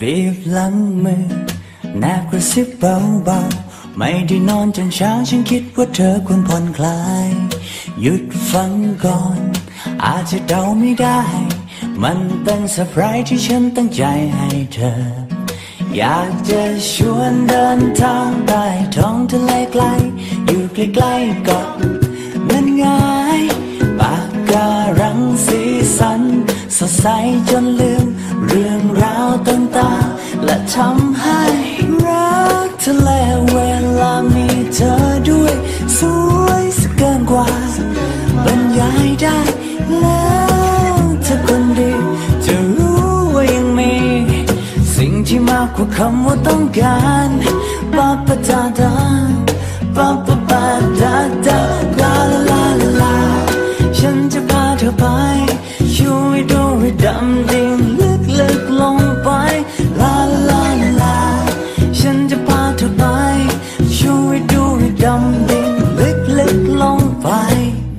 บีบหลังมือแนบกระซิบเบาๆ ไม่ได้นอนจนเช้าฉันคิดว่าเธอควรผ่อนคลาย หยุดฟังก่อน อาจจะเดาไม่ได้ มันเป็นเซอร์ไพรส์ที่ฉันตั้งใจให้เธอ อยากจะชวนเดินทางไต้ท้องทะเลไกล อยู่ใกล้ๆก่อนมันง่ายารังสีสัน สดใสจนลืม เรื่องราวต่างๆและทำให้รักทะเลเวลามีเธอด้วย สวยสกเกินกว่าบรรยายได้แล้วเธอคนดีจะรู้ว่ายังมี สิ่งที่มากกว่าคำว่าต้องการปาปะดาดาปาปะปาดาดา ดำดิ่งลึกลึกลงไป ลาลาลา ฉันจะพาเธอไป ช่วยดูให้ดำดิ่งลึกลึกลงไป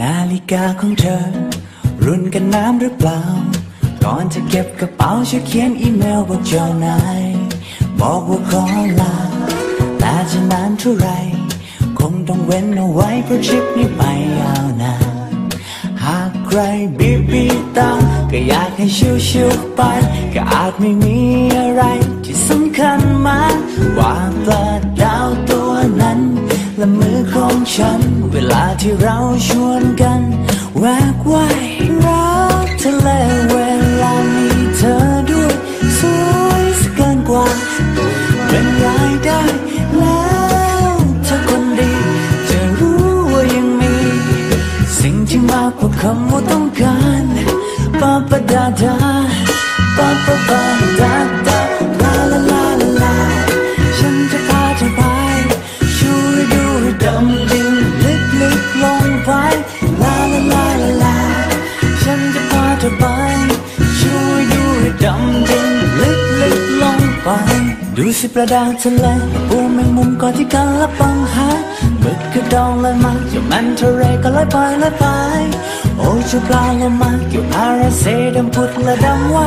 นาฬิกาของเธอ รุ่นกันน้ำหรือเปล่า ก่อนจะเก็บกระเป๋าช่วยเขียนอีเมลบอกเจ้านาย บอกว่าขอลา แต่จะนานเท่าไหรคงต้องเว้นเอาไว้เพราะทริปนี้ไปยาวนานหากใครบีบบีตาม ก็อยากให้ชิวๆไป ก็อาจไม่มีอะไรที่สำคัญมากกว่าปลาดาวตัวนั้น และมือของฉัน เวลาที่เราชวนกัน แวกว่ายรักทะเลเวลามีเธอด้วยสวยสกเกินกว่าบรรยายได้แล้วเธอคนดี จะรู้ว่ายังมี สิ่งที่มากกว่าคำว่าต้องการ ดาดาปาปะปาดาดาลาลาลาลาลาฉันจะพาเธอไปช่วยดูให้ดำดิ่งลึกลึกลงไปลาลาลาลาลาฉันจะพาเธอไปช่วยดูให้ดำดิ่งลึกลึกลงไปดูสิปลาดาวทะเลปูแมงมุมก่อนที่กันละปังหาหมึกกระดองลอยมาจ้ามันทะเลก็ลอยไปลอยไป โอ้เจ้าปลาโลมาเกี่ยวอาราเซดำพุดและดำว่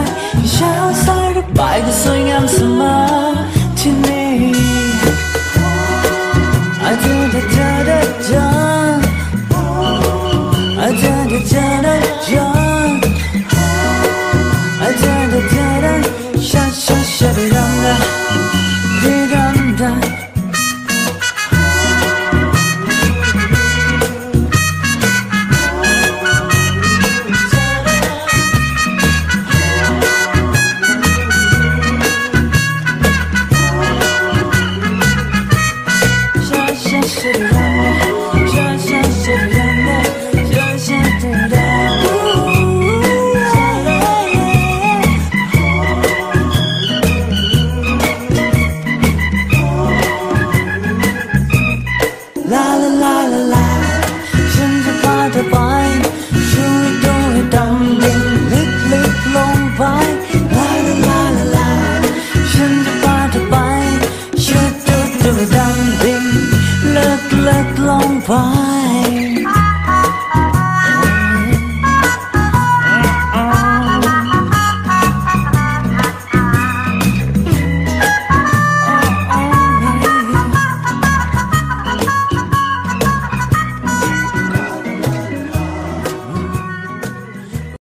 无法